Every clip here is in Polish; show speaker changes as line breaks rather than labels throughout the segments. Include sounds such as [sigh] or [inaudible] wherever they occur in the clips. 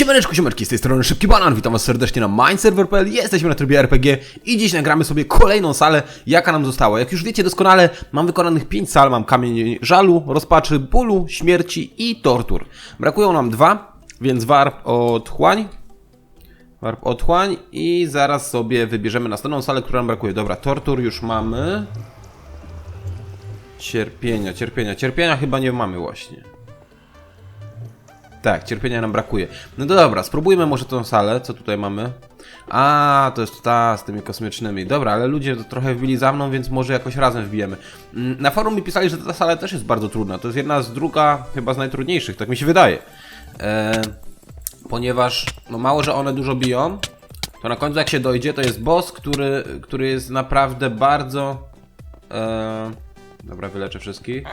Siemaneczku, siemaneczki, z tej strony Szybki Banan, witam was serdecznie na Mindserver.pl, jesteśmy na trybie RPG i dziś nagramy sobie kolejną salę, jaka nam została. Jak już wiecie doskonale, mam wykonanych 5 sal, mam kamień żalu, rozpaczy, bólu, śmierci i tortur. Brakują nam dwa, więc warp otchłań, warp otchłań i zaraz sobie wybierzemy następną salę, która nam brakuje. Dobra, tortur już mamy. Cierpienia, cierpienia, cierpienia chyba nie mamy właśnie. Tak, cierpienia nam brakuje. No to dobra, spróbujmy może tą salę, co tutaj mamy. A, to jest ta z tymi kosmicznymi. Dobra, ale ludzie to trochę wbili za mną, więc może jakoś razem wbijemy. Mm, Na forum mi pisali, że ta sala też jest bardzo trudna. To jest jedna z druga, chyba z najtrudniejszych, tak mi się wydaje. E, ponieważ, no mało, że one dużo biją, to na końcu jak się dojdzie, to jest boss, który, który jest naprawdę bardzo... E, dobra, wyleczę wszystkich.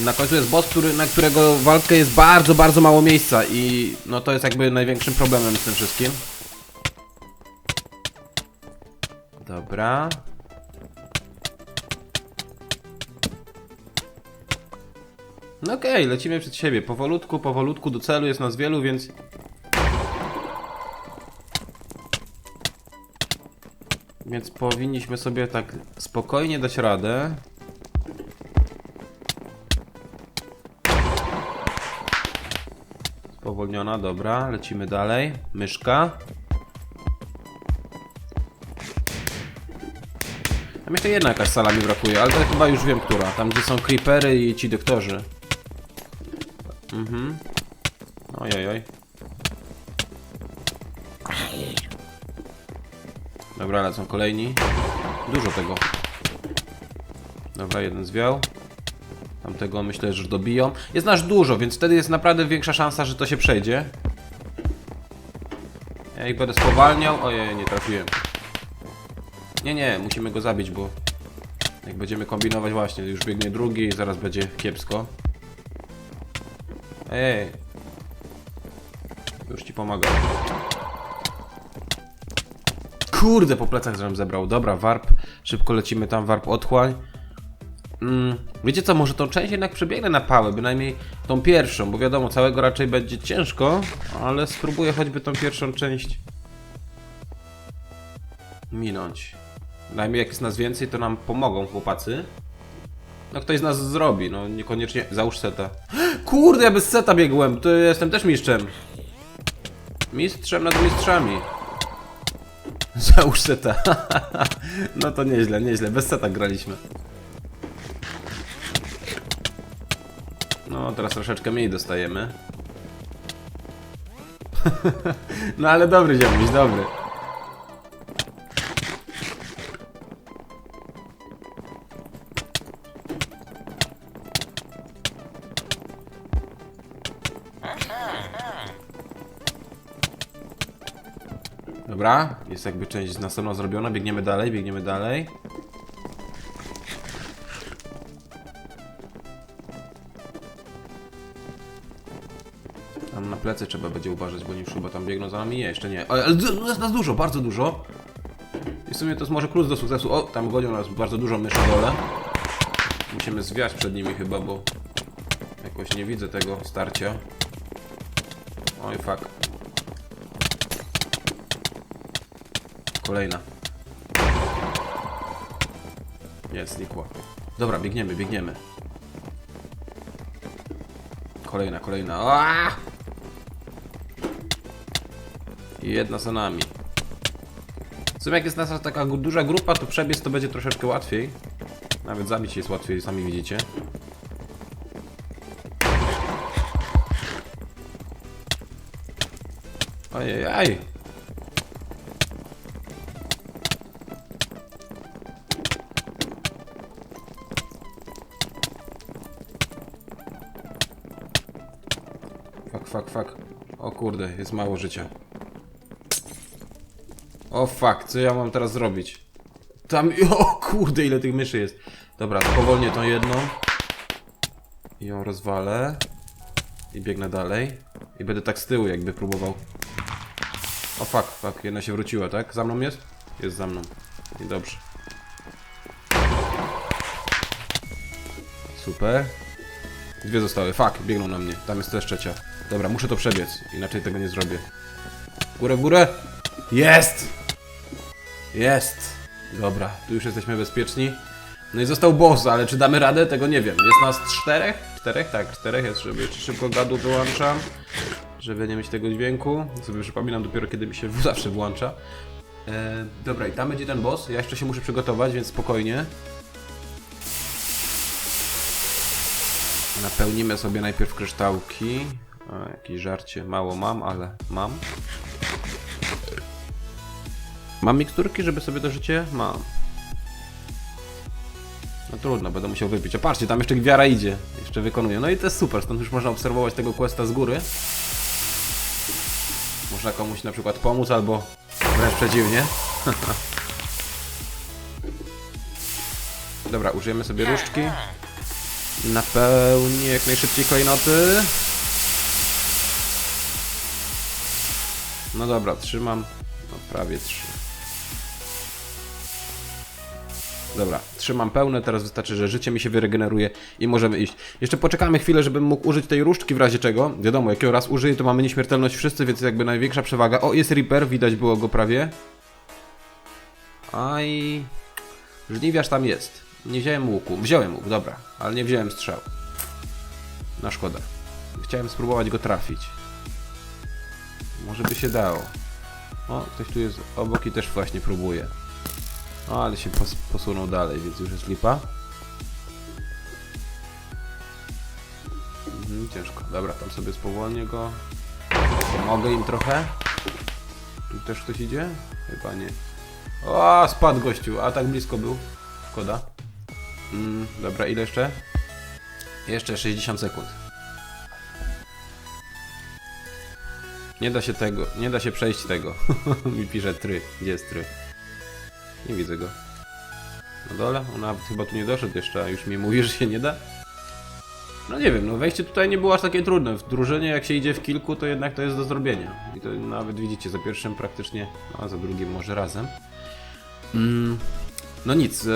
Na końcu jest boss, który, na którego walkę jest bardzo, bardzo mało miejsca i no to jest jakby największym problemem z tym wszystkim. Dobra. No okej, lecimy przed siebie. Powolutku, powolutku do celu jest nas wielu, więc... Więc powinniśmy sobie tak spokojnie dać radę. Spowolniona, dobra, lecimy dalej. Myszka. Tam jeszcze jedna jakaś sala mi brakuje, ale to chyba już wiem, która. Tam, gdzie są creepery i ci doktorzy. Mhm. Ojej, oj. Dobra, lecą kolejni. Dużo tego. Dobra, jeden zwiał. Tamtego myślę, że dobiją. Jest nasz dużo, więc wtedy jest naprawdę większa szansa, że to się przejdzie. Ja ich będę spowalniał. Ojej, nie trafiłem. Nie, nie, musimy go zabić, bo jak będziemy kombinować właśnie, już biegnie drugi i zaraz będzie kiepsko. Ej. Już ci pomagam. Kurde, po plecach żem zebrał. Dobra, warp. Szybko lecimy tam, warp otchłań. Mm, wiecie co, może tą część jednak przebiegnę na pałę, bynajmniej tą pierwszą, bo wiadomo, całego raczej będzie ciężko, ale spróbuję choćby tą pierwszą część minąć. Bynajmniej jak jest nas więcej, to nam pomogą chłopacy. No ktoś z nas zrobi, no niekoniecznie. Załóż seta. [gasps] Kurde, ja bez seta biegłem, to jestem też mistrzem. Mistrzem nad mistrzami. [laughs] Załóż seta. [laughs] no to nieźle, nieźle, bez seta graliśmy. No, teraz troszeczkę mniej dostajemy. [laughs] no ale dobry ziomuś, dobry. Dobra, jest jakby część następna zrobiona, biegniemy dalej, biegniemy dalej. Plecy trzeba będzie uważać, bo nie już chyba tam biegną za nami. Nie, jeszcze nie. Ale, ale nas dużo, bardzo dużo. I w sumie to jest może klucz do sukcesu. O, tam gonią nas bardzo dużo dole. Musimy zwiać przed nimi chyba, bo jakoś nie widzę tego starcia. Oj, fuck. Kolejna. Jest, znikła. Dobra, biegniemy, biegniemy. Kolejna, kolejna. Aaaa! I jedna za nami. W sumie jak jest nasza taka duża grupa, to przebiec to będzie troszeczkę łatwiej. Nawet zabić jest łatwiej, sami widzicie. Ojej! Fuck, fuck, fuck. O kurde, jest mało życia. O fuck, co ja mam teraz zrobić? Tam, [laughs] o kurde, ile tych myszy jest. Dobra, spowolnię tą jedną. I ją rozwalę. I biegnę dalej. I będę tak z tyłu jakby próbował. O fuck, fuck, jedna się wróciła, tak? Za mną jest? Jest za mną. I dobrze. Super. Dwie zostały. Fuck, biegną na mnie. Tam jest też trzecia. Dobra, muszę to przebiec, inaczej tego nie zrobię. Górę, górę! Jest! Jest! Dobra, tu już jesteśmy bezpieczni. No i został boss, ale czy damy radę? Tego nie wiem. Jest nas czterech? Czterech? Tak, czterech jest, żeby jeszcze szybko gadu wyłączam. Żeby nie mieć tego dźwięku. Sobie przypominam dopiero kiedy mi się zawsze włącza. E, dobra, i tam będzie ten boss. Ja jeszcze się muszę przygotować, więc spokojnie. Napełnimy sobie najpierw kryształki. A, jakieś żarcie. Mało mam, ale mam. Mam miksturki, żeby sobie to życie? Mam. No trudno, będę musiał wypić. A patrzcie, tam jeszcze gwiara idzie. Jeszcze wykonuje. No i to jest super, stąd już można obserwować tego questa z góry. Można komuś na przykład pomóc, albo wręcz przeciwnie. [laughs] Dobra, użyjemy sobie różdżki. Napełnię jak najszybciej klejnoty. No dobra, trzymam. No prawie trzy. Dobra, trzymam pełne, teraz wystarczy, że życie mi się wyregeneruje i możemy iść. Jeszcze poczekamy chwilę, żebym mógł użyć tej różdżki w razie czego. Wiadomo, jakiego raz użyję, to mamy nieśmiertelność wszyscy, więc jakby największa przewaga. O, jest Reaper, widać było go prawie. A i... Żniwiarz tam jest. Nie wziąłem łuku. Wziąłem łuk, dobra, ale nie wziąłem strzał. No szkoda. Chciałem spróbować go trafić. Może by się dało. O, ktoś tu jest obok i też właśnie próbuje. O, ale się pos posunął dalej, więc już jest lipa. Mhm, ciężko. Dobra, tam sobie spowolnię go. Pomogę im trochę. Tu też ktoś idzie? Chyba nie. O, spadł gościu, a tak blisko był. Szkoda. Mm, dobra, ile jeszcze? Jeszcze 60 sekund. Nie da się tego, nie da się przejść tego. [laughs] Mi pisze try. Gdzie jest try? Nie widzę go. Na dole? On nawet chyba tu nie doszedł jeszcze, a już mi mówi, [laughs] że się nie da? No nie wiem, no wejście tutaj nie było aż takie trudne. W drużynie jak się idzie w kilku, to jednak to jest do zrobienia. I to nawet widzicie, za pierwszym praktycznie, no, a za drugim może razem. Mm, no nic, e,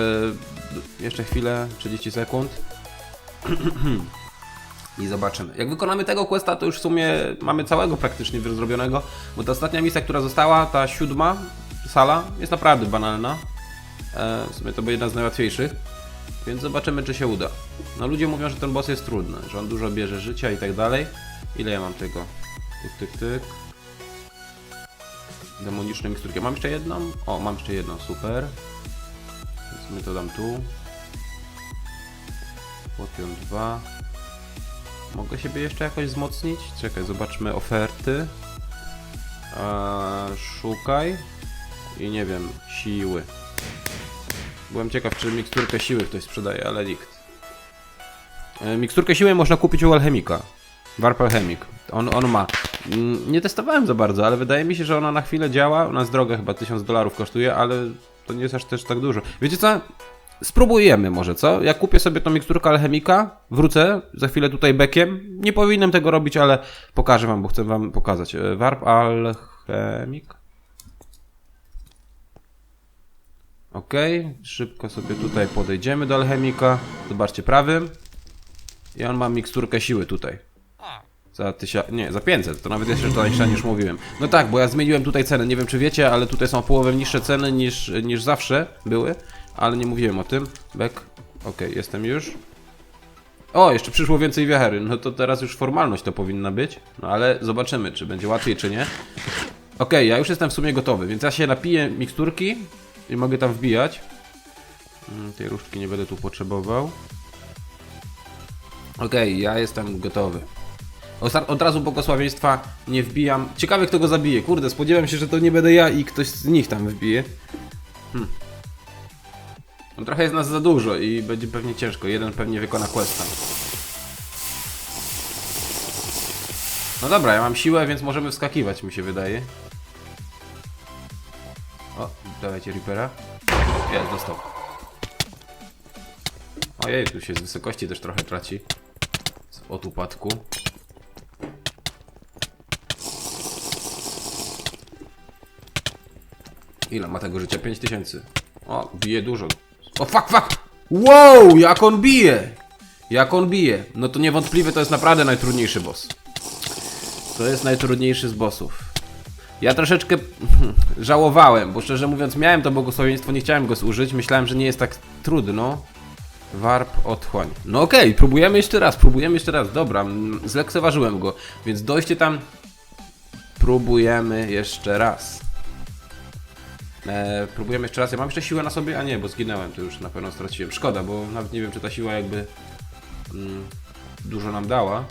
jeszcze chwilę, 30 sekund. [clears throat] I zobaczymy. Jak wykonamy tego questa, to już w sumie mamy całego praktycznie zrobionego, bo ta ostatnia misja, która została, ta siódma sala, jest naprawdę banalna. E, w sumie to była jedna z najłatwiejszych, więc zobaczymy, czy się uda. No ludzie mówią, że ten boss jest trudny, że on dużo bierze życia i tak dalej. Ile ja mam tego? Tyk, tyk, tyk. Demoniczne miksturki. Mam jeszcze jedną? O, mam jeszcze jedną, super. Więc my to dam tu. Potion 2. Mogę siebie jeszcze jakoś wzmocnić? Czekaj, zobaczmy oferty. Eee, szukaj. I nie wiem, siły. Byłem ciekaw, czy miksturkę siły ktoś sprzedaje, ale nikt. E, miksturkę siły można kupić u alchemika. Warp Alchemik. On, on ma. Mm, Nie testowałem za bardzo, ale wydaje mi się, że ona na chwilę działa. Ona jest droga, chyba 1000 dolarów kosztuje, ale to nie jest aż też tak dużo. Wiecie co? Spróbujemy może, co? Jak kupię sobie tą miksturkę alchemika, wrócę za chwilę tutaj bekiem. Nie powinienem tego robić, ale pokażę wam, bo chcę wam pokazać. E, Warp alchemik. Ok, szybko sobie tutaj podejdziemy do alchemika. Zobaczcie prawym. I on ma miksturkę siły tutaj. Za tysiąc... Nie, za 500, to nawet jeszcze tańsza niż mówiłem. No tak, bo ja zmieniłem tutaj ceny, nie wiem czy wiecie, ale tutaj są połowę niższe ceny niż, niż zawsze były, ale nie mówiłem o tym. Back, ok, jestem już. O, jeszcze przyszło więcej wiachery, no to teraz już formalność to powinna być, no ale zobaczymy, czy będzie łatwiej, czy nie. Ok, ja już jestem w sumie gotowy, więc ja się napiję miksturki i mogę tam wbijać. Mm, Tej różdżki nie będę tu potrzebował. Okej, ja jestem gotowy. Od razu błogosławieństwa nie wbijam. Ciekawe kto go zabije. Kurde, spodziewam się, że to nie będę ja i ktoś z nich tam wbije. Hm. No trochę jest nas za dużo i będzie pewnie ciężko. Jeden pewnie wykona questa. No dobra, ja mam siłę, więc możemy wskakiwać, mi się wydaje. Dawajcie Reapera. Jest, dostał. Ojej, tu się z wysokości też trochę traci. Od upadku. Ile ma tego życia? 5000. O, bije dużo. O, fuck, fuck! Wow, jak on bije! Jak on bije! No to niewątpliwie to jest naprawdę najtrudniejszy boss. To jest najtrudniejszy z bossów. Ja troszeczkę [laughs] żałowałem, bo szczerze mówiąc miałem to błogosławieństwo, nie chciałem go zużyć. Myślałem, że nie jest tak trudno. Warp, otchłań. No okej, próbujemy jeszcze raz, próbujemy jeszcze raz. Dobra, zlekceważyłem go. Więc dojście tam. Próbujemy jeszcze raz. E, próbujemy jeszcze raz. Ja mam jeszcze siłę na sobie? A nie, bo zginąłem, to już na pewno straciłem. Szkoda, bo nawet nie wiem, czy ta siła jakby mm, dużo nam dała.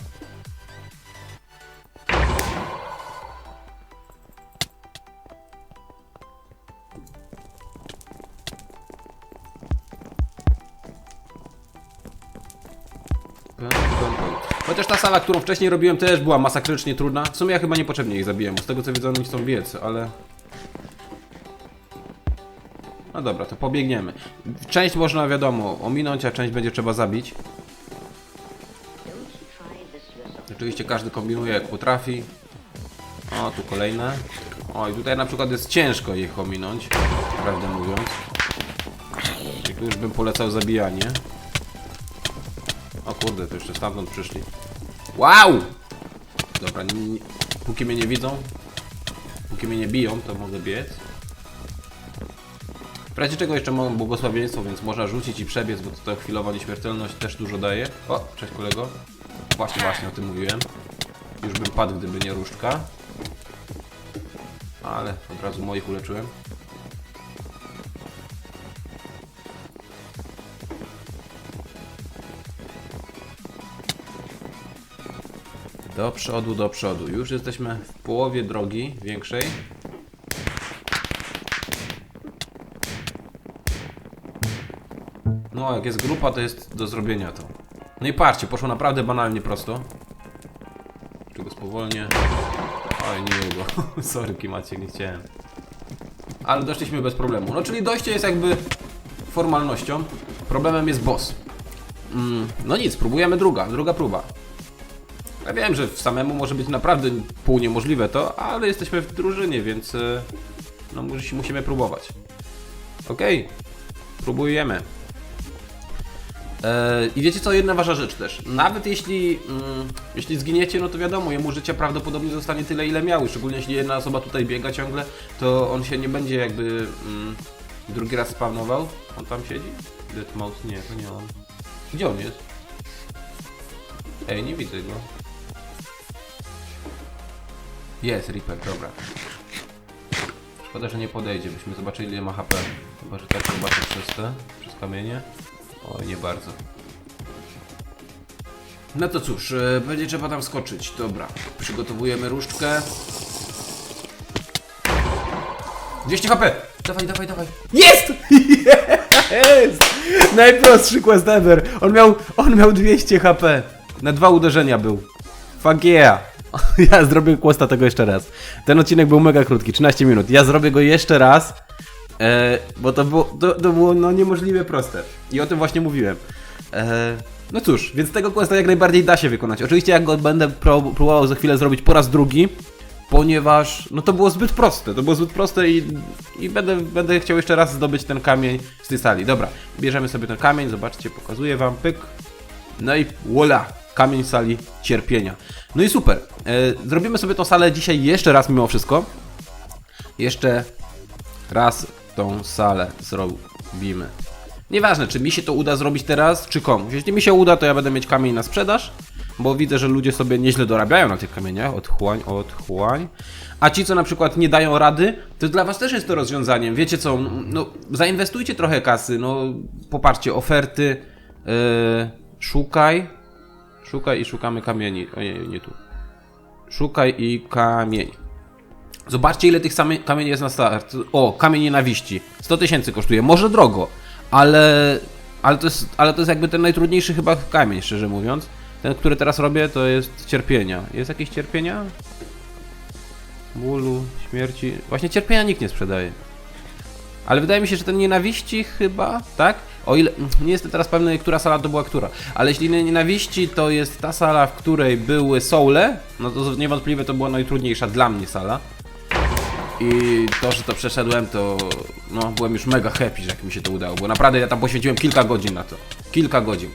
Chociaż ta sala, którą wcześniej robiłem, też była masakrycznie trudna. W sumie ja chyba niepotrzebnie ich zabiłem, z tego co widzę, oni chcą biec, ale... No dobra, to pobiegniemy. Część można, wiadomo, ominąć, a część będzie trzeba zabić. Oczywiście każdy kombinuje jak potrafi. O, tu kolejne. O, i tutaj na przykład jest ciężko ich ominąć, prawdę mówiąc. I tu już bym polecał zabijanie. Kurde, to jeszcze stamtąd przyszli. Wow! Dobra, nie, póki mnie nie widzą, póki mnie nie biją, to mogę biec. W razie czego jeszcze mam błogosławieństwo, więc można rzucić i przebiec, bo to chwilowa nieśmiertelność też dużo daje. O, cześć kolego. Właśnie, właśnie o tym mówiłem. Już bym padł, gdyby nie różdżka. Ale od razu moich uleczyłem. Do przodu, do przodu. Już jesteśmy w połowie drogi większej. No, jak jest grupa, to jest do zrobienia to. No i patrzcie, poszło naprawdę banalnie prosto. Czego spowolnię. Oj, nie go. [laughs] Sorry, Kimacie, nie chciałem. Ale doszliśmy bez problemu. No, czyli dojście jest jakby formalnością. Problemem jest boss. Mm, no nic, próbujemy druga, druga próba. Ja wiem, że samemu może być naprawdę pół niemożliwe to, ale jesteśmy w drużynie, więc e, no musi- musimy próbować. Okej, próbujemy. E, I wiecie co, jedna ważna rzecz też. Nawet jeśli, mm, jeśli zginiecie, no to wiadomo, jemu życia prawdopodobnie zostanie tyle, ile miały. Szczególnie jeśli jedna osoba tutaj biega ciągle, to on się nie będzie jakby mm, drugi raz spawnował. On tam siedzi? Deadmau5? Nie, to nie on. Gdzie on jest? Ej, nie widzę go. Jest, Reaper, dobra. Szkoda, że nie podejdzie, byśmy zobaczyli ile ma HP. Chyba, że tak zobaczę przez te, przez kamienie. Oj, nie bardzo. No to cóż, e, będzie trzeba tam skoczyć. Dobra, przygotowujemy różdżkę. 200 HP! Dawaj, dawaj, dawaj. Jest! [laughs] Jest! Najprostszy quest ever. On miał, on miał 200 HP. Na dwa uderzenia był. Fuck yeah. [laughs] Ja zrobię questa tego jeszcze raz. Ten odcinek był mega krótki, 13 minut. Ja zrobię go jeszcze raz. E, bo to było, to, to było no niemożliwie proste. I o tym właśnie mówiłem. E, no cóż, więc tego questa jak najbardziej da się wykonać. Oczywiście jak go będę pró próbował za chwilę zrobić po raz drugi, ponieważ no to było zbyt proste. To było zbyt proste i, i będę, będę chciał jeszcze raz zdobyć ten kamień z tej sali. Dobra, bierzemy sobie ten kamień, zobaczcie, pokazuję wam, pyk. No i voila, kamień sali cierpienia. No i super. E, zrobimy sobie tą salę dzisiaj jeszcze raz mimo wszystko. Jeszcze raz tą salę zrobimy. Nieważne, czy mi się to uda zrobić teraz, czy komuś. Jeśli mi się uda, to ja będę mieć kamień na sprzedaż, bo widzę, że ludzie sobie nieźle dorabiają na tych kamieniach. Odchłań, odchłań. A ci, co na przykład nie dają rady, to dla was też jest to rozwiązaniem. Wiecie co, no zainwestujcie trochę kasy, no popatrzcie, oferty, yy, szukaj, szukaj i szukamy kamieni. Ojej, nie tu. Szukaj i kamień. Zobaczcie, ile tych kamieni jest na start. O, kamień nienawiści. 100 tysięcy kosztuje. Może drogo, ale, ale, to jest, ale to jest jakby ten najtrudniejszy chyba kamień, szczerze mówiąc. Ten, który teraz robię, to jest cierpienia. Jest jakieś cierpienia? Bólu, śmierci. Właśnie cierpienia nikt nie sprzedaje. Ale wydaje mi się, że ten nienawiści chyba, tak? O ile. Nie jestem teraz pewny, która sala to była która. Ale jeśli nie- nienawiści to jest ta sala, w której były soule, no to niewątpliwie to była najtrudniejsza dla mnie sala. I to, że to przeszedłem, to no, byłem już mega happy, że jak mi się to udało, bo naprawdę ja tam poświęciłem kilka godzin na to. Kilka godzin.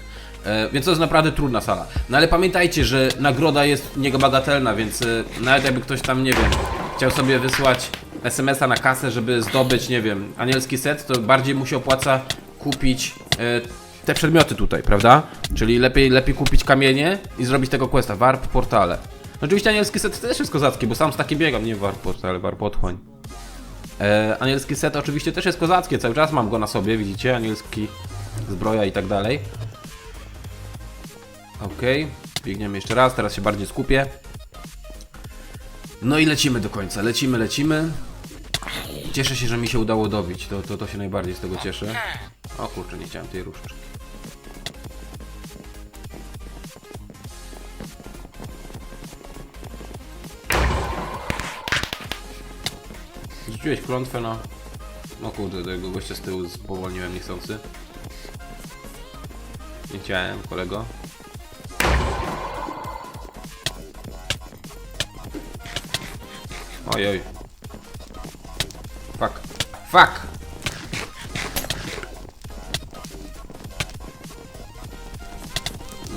E, więc to jest naprawdę trudna sala. No ale pamiętajcie, że nagroda jest niebagatelna, więc e, nawet jakby ktoś tam, nie wiem, chciał sobie wysłać SMS-a na kasę, żeby zdobyć, nie wiem, anielski set, to bardziej mu się opłaca kupić e, te przedmioty tutaj, prawda? Czyli lepiej, lepiej kupić kamienie i zrobić tego questa, warp portale. Oczywiście anielski set też jest kozacki, bo sam z takim biegam, nie warp portale, warp otchłań. E, anielski set oczywiście też jest kozackie, cały czas mam go na sobie, widzicie, anielski zbroja i tak dalej. Okej, biegniemy jeszcze raz, teraz się bardziej skupię. No i lecimy do końca, lecimy, lecimy. Cieszę się, że mi się udało dobić, to, to, to się najbardziej z tego cieszę. O kurczę, nie chciałem tej różdżki. Rzuciłeś klątwę na... No kurde, tego gościa z tyłu spowolniłem niechcący. Nie chciałem, kolego. Ojoj. Fuck.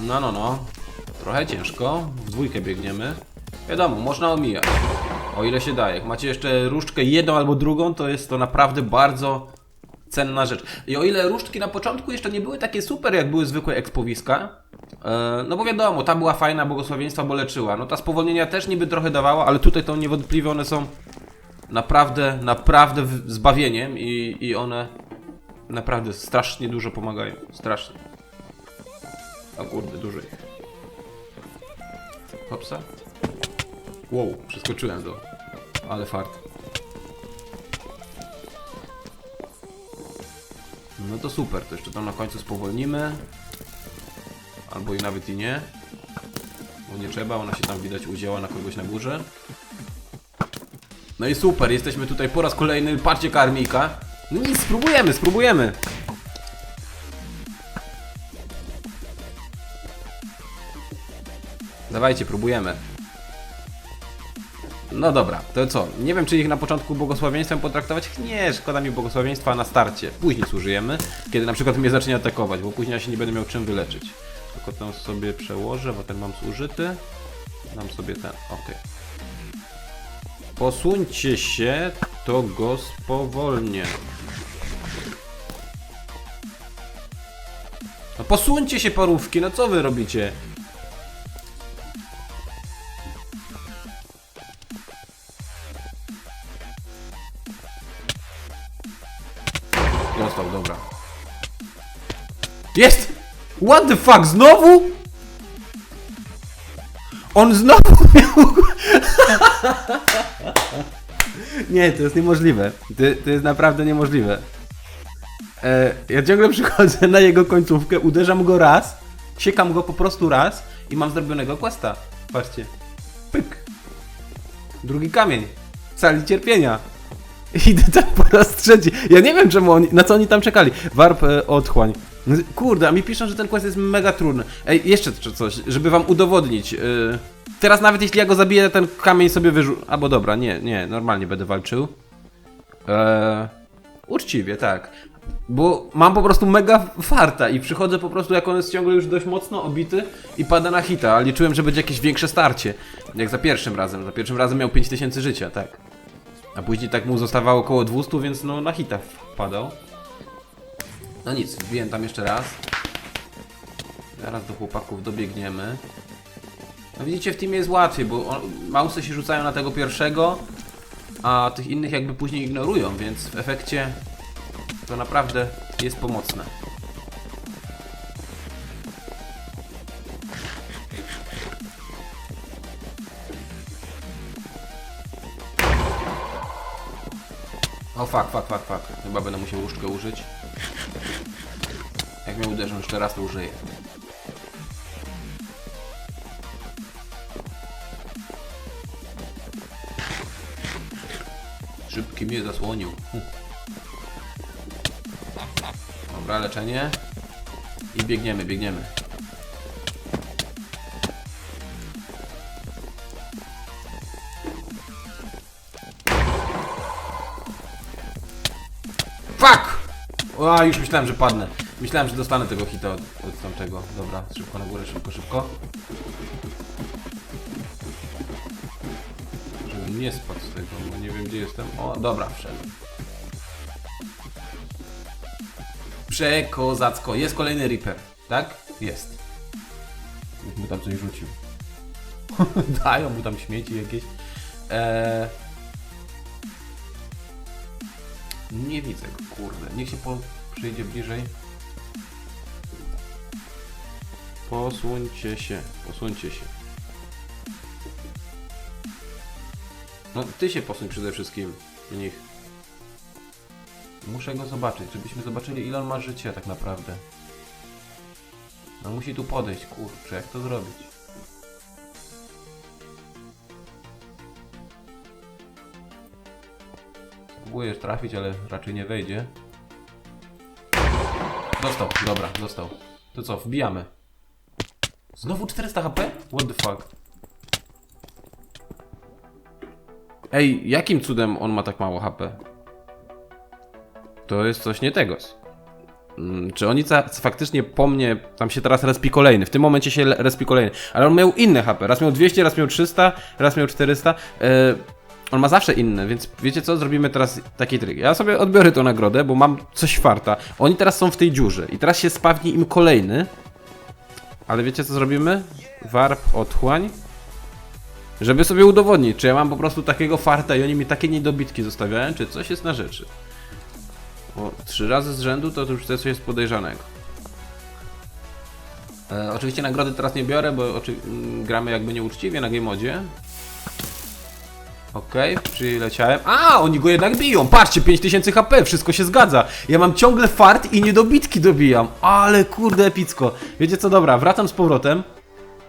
No, no, no. Trochę ciężko. W dwójkę biegniemy. Wiadomo, można omijać. O ile się daje. Jak macie jeszcze różdżkę jedną albo drugą, to jest to naprawdę bardzo cenna rzecz. I o ile różdżki na początku jeszcze nie były takie super, jak były zwykłe ekspowiska, e, no bo wiadomo, ta była fajna, błogosławieństwa, bo leczyła. No ta spowolnienia też niby trochę dawała, ale tutaj to niewątpliwie one są naprawdę, naprawdę zbawieniem i, i one naprawdę strasznie dużo pomagają. Strasznie. O kurde, dużo ich. Hopsa. Wow, przeskoczyłem to. Ale fart. No to super, to jeszcze tam na końcu spowolnimy. Albo i nawet i nie. Bo nie trzeba, ona się tam widać udziała na kogoś na górze. No i super, jesteśmy tutaj po raz kolejny, patrzcie karmika. No nic, spróbujemy, spróbujemy. Dawajcie, próbujemy. No dobra, to co? Nie wiem, czy ich na początku błogosławieństwem potraktować? Nie, szkoda mi błogosławieństwa na starcie. Później zużyjemy, kiedy na przykład mnie zacznie atakować, bo później ja się nie będę miał czym wyleczyć. Tylko ten sobie przełożę, bo ten mam zużyty. Dam sobie ten, ok. Posuńcie się, to go spowolnię. No posuńcie się parówki, no co wy robicie? Dostał, dobra. Jest! What the fuck, znowu? On znowu miał... [laughs] Nie, to jest niemożliwe. To, to jest naprawdę niemożliwe. E, ja ciągle przychodzę na jego końcówkę, uderzam go raz, siekam go po prostu raz i mam zrobionego questa. Patrzcie. Pyk. Drugi kamień. Sali cierpienia. [laughs] Idę tam po raz trzeci. Ja nie wiem czemu oni, na co oni tam czekali. Warp e, otchłań. Kurde, a mi piszą, że ten quest jest mega trudny. Ej, jeszcze coś, żeby wam udowodnić. Yy, teraz nawet jeśli ja go zabiję, ten kamień sobie wyrzu... Albo dobra, nie, nie, normalnie będę walczył. Eee, uczciwie, tak. Bo mam po prostu mega farta i przychodzę po prostu, jak on jest ciągle już dość mocno obity i pada na hita, a liczyłem, że będzie jakieś większe starcie. Jak za pierwszym razem. Za pierwszym razem miał 5000 życia, tak. A później tak mu zostawało około 200, więc no na hita wpadał. No nic, wbiłem tam jeszcze raz. Zaraz do chłopaków dobiegniemy. No widzicie, w teamie jest łatwiej, bo mausy się rzucają na tego pierwszego, a tych innych jakby później ignorują, więc w efekcie to naprawdę jest pomocne. O fuck, fuck, fuck, fuck. Chyba będę musiał różdżkę użyć. Mnie uderzą jeszcze raz, to użyję. Szybki mnie zasłonił. Dobra, leczenie. I biegniemy, biegniemy. Fuck! A, już myślałem, że padnę. Myślałem, że dostanę tego hita od, od tamtego. Dobra, szybko na górę, szybko, szybko. Żebym nie spadł z tego, bo nie wiem gdzie jestem. O, dobra, wszedłem. Przekozacko. Jest kolejny Reaper, tak? Jest. Już mu tam coś rzucił. [laughs] Dają mu tam śmieci jakieś. Eee... Nie widzę go, kurde. Niech się po... przyjdzie bliżej. Posuńcie się, posuńcie się. No, ty się posuń przede wszystkim do nich. Muszę go zobaczyć, żebyśmy zobaczyli ile on ma życia tak naprawdę. No musi tu podejść, kurczę, jak to zrobić? Próbujesz trafić, ale raczej nie wejdzie. Dostał, dobra, dostał. To co, wbijamy. Znowu 400 HP? What the fuck? Ej, jakim cudem on ma tak mało HP? To jest coś nie tegos. Mm, Czy oni faktycznie po mnie, tam się teraz respi kolejny, w tym momencie się respi kolejny, ale on miał inne HP, raz miał 200, raz miał 300, raz miał 400, e, on ma zawsze inne, więc wiecie co, zrobimy teraz taki tryk, ja sobie odbiorę tą nagrodę, bo mam coś farta, oni teraz są w tej dziurze i teraz się spawni im kolejny, ale wiecie co zrobimy? Warp, otchłań, żeby sobie udowodnić, czy ja mam po prostu takiego farta i oni mi takie niedobitki zostawiają, czy coś jest na rzeczy. Bo trzy razy z rzędu to już coś jest podejrzanego. E, oczywiście nagrody teraz nie biorę, bo mm, gramy jakby nieuczciwie na game modzie. Okej, przyleciałem. A, oni go jednak biją. Patrzcie, 5000 HP, wszystko się zgadza. Ja mam ciągle fart i niedobitki dobijam. Ale kurde epicko. Wiecie co, dobra, wracam z powrotem,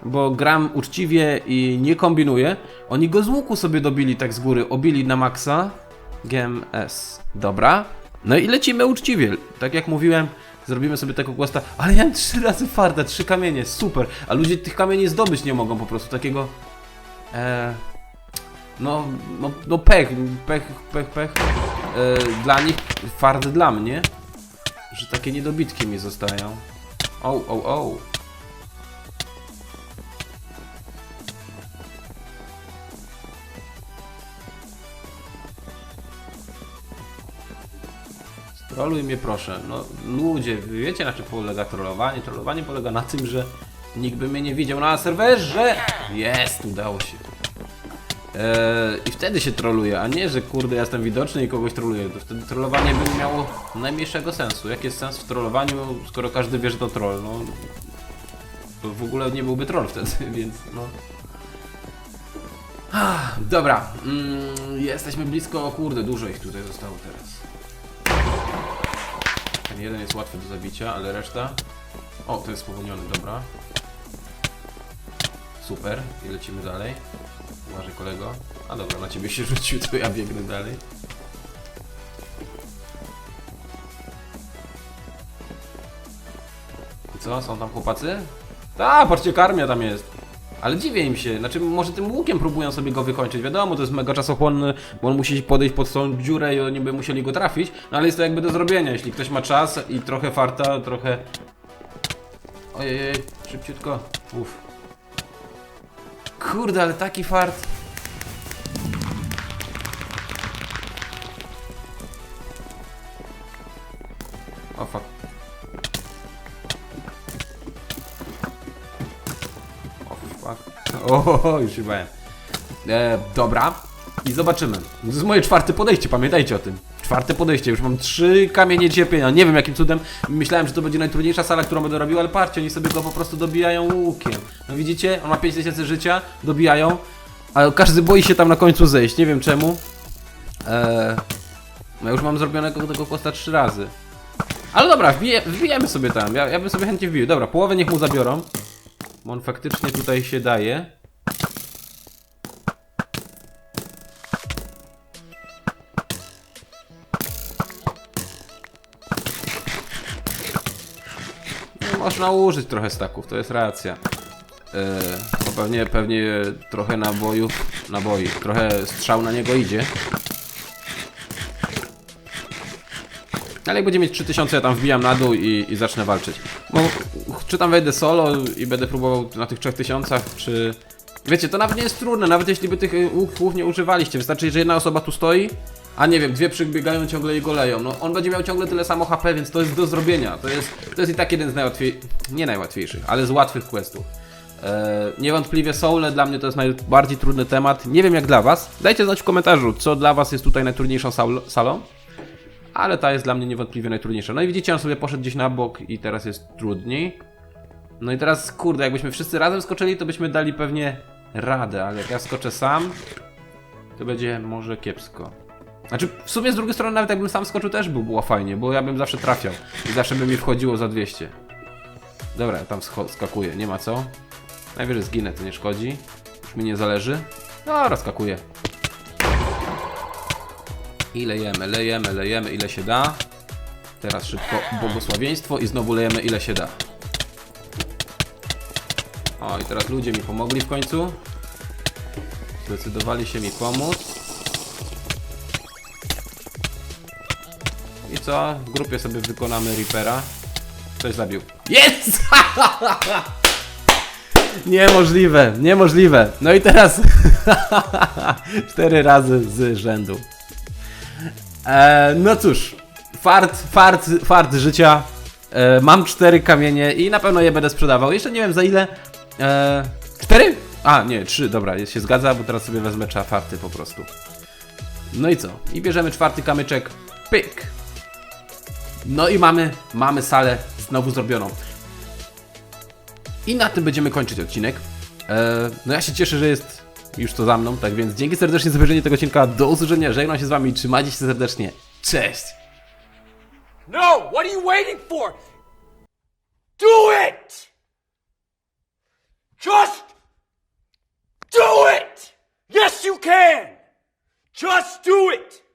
bo gram uczciwie i nie kombinuję. Oni go z łuku sobie dobili tak z góry, obili na maksa. GMS. Dobra. No i lecimy uczciwie. Tak jak mówiłem, zrobimy sobie tego questa. Ale ja mam trzy razy farta, trzy kamienie, super. A ludzie tych kamieni zdobyć nie mogą po prostu. Takiego... E, no, no, no pech, pech, pech, pech. E, dla nich, fart dla mnie, że takie niedobitki mi zostają. O, o, o. Troluj mnie proszę. No ludzie, wiecie na czym polega trollowanie? Trollowanie polega na tym, że nikt by mnie nie widział na serwerze. Jest, udało się. Eee, I wtedy się troluje, a nie, że kurde ja jestem widoczny i kogoś troluję. To wtedy trollowanie by nie miało najmniejszego sensu. Jaki jest sens w trollowaniu, skoro każdy wie, że to troll? No, to w ogóle nie byłby troll wtedy, [laughs] więc no. Ah, Dobra, mm, jesteśmy blisko, kurde, dużo ich tutaj zostało teraz. Ten jeden jest łatwy do zabicia, ale reszta... O, to jest spowolniony, dobra. Super, i lecimy dalej. Uważaj kolego. A dobra, na ciebie się rzucił, to ja biegnę dalej. I co, są tam chłopacy? Ta, patrzcie, karmia tam jest. Ale dziwię im się, znaczy może tym łukiem próbują sobie go wykończyć, wiadomo, to jest mega czasochłonny, bo on musi podejść pod tą dziurę i oni by musieli go trafić, no ale jest to jakby do zrobienia, jeśli ktoś ma czas i trochę farta, trochę... Ojej, szybciutko, uff. Kurde, ale taki fart. O fuck. O fuck. O, już się bałem. E, dobra. I zobaczymy. To jest moje czwarte podejście, pamiętajcie o tym. Czwarte podejście, już mam trzy kamienie cierpienia. Nie wiem jakim cudem. Myślałem, że to będzie najtrudniejsza sala, którą będę robił, ale patrzcie, oni sobie go po prostu dobijają łukiem. No widzicie? On ma 5000 życia, dobijają. A każdy boi się tam na końcu zejść, nie wiem czemu. Eee, no już mam zrobionego tego kosta trzy razy. Ale dobra, wbije, wbijemy sobie tam. Ja, ja bym sobie chętnie wbił. Dobra, połowę niech mu zabiorą. Bo on faktycznie tutaj się daje. No, można użyć trochę staków, to jest racja. Yy, pewnie, pewnie trochę nabojów, naboi, trochę strzał na niego idzie. Ale jak będzie mieć 3000, ja tam wbijam na dół i, i zacznę walczyć. Bo, czy tam wejdę solo i będę próbował na tych 3000, czy... Wiecie, to nawet nie jest trudne, nawet jeśli by tych y, łupów nie używaliście. Wystarczy, że jedna osoba tu stoi, a nie wiem, dwie przybiegają ciągle i go leją. No, on będzie miał ciągle tyle samo HP, więc to jest do zrobienia. To jest, to jest i tak jeden z najłatwiejszych, nie najłatwiejszych, ale z łatwych questów. E, niewątpliwie Soul dla mnie to jest najbardziej trudny temat. Nie wiem jak dla was. Dajcie znać w komentarzu, co dla was jest tutaj najtrudniejszą salą. Ale ta jest dla mnie niewątpliwie najtrudniejsza. No i widzicie, on sobie poszedł gdzieś na bok i teraz jest trudniej. No i teraz, kurde, jakbyśmy wszyscy razem skoczyli, to byśmy dali pewnie radę, ale jak ja skoczę sam, to będzie może kiepsko. Znaczy, w sumie z drugiej strony, nawet jakbym sam skoczył, też by było fajnie, bo ja bym zawsze trafiał i zawsze by mi wchodziło za 200. Dobra, tam skakuję, nie ma co. Najwyżej zginę, to nie szkodzi. Już mi nie zależy. Dobra, skakuję. I lejemy, lejemy, lejemy ile się da. Teraz szybko błogosławieństwo i znowu lejemy ile się da. O, i teraz ludzie mi pomogli w końcu. Zdecydowali się mi pomóc. I co? W grupie sobie wykonamy Reapera. Ktoś zabił. Jest! [laughs] Niemożliwe, niemożliwe. No i teraz [laughs] cztery razy z rzędu. E, no cóż, fart, fart, fart życia. E, mam cztery kamienie i na pewno je będę sprzedawał. Jeszcze nie wiem za ile. E, cztery? A, nie, trzy, dobra, jest, się zgadza, bo teraz sobie wezmę farty po prostu. No i co? I bierzemy czwarty kamyczek. Pyk. No i mamy, mamy salę znowu zrobioną. I na tym będziemy kończyć odcinek. E, no ja się cieszę, że jest już to za mną, tak więc dzięki serdecznie za obejrzenie tego odcinka. Do usłyszenia, żegnam się z wami, trzymajcie się serdecznie. Cześć!
No! What are you waiting for? Do it! Just do it! Yes, you can! Just do it!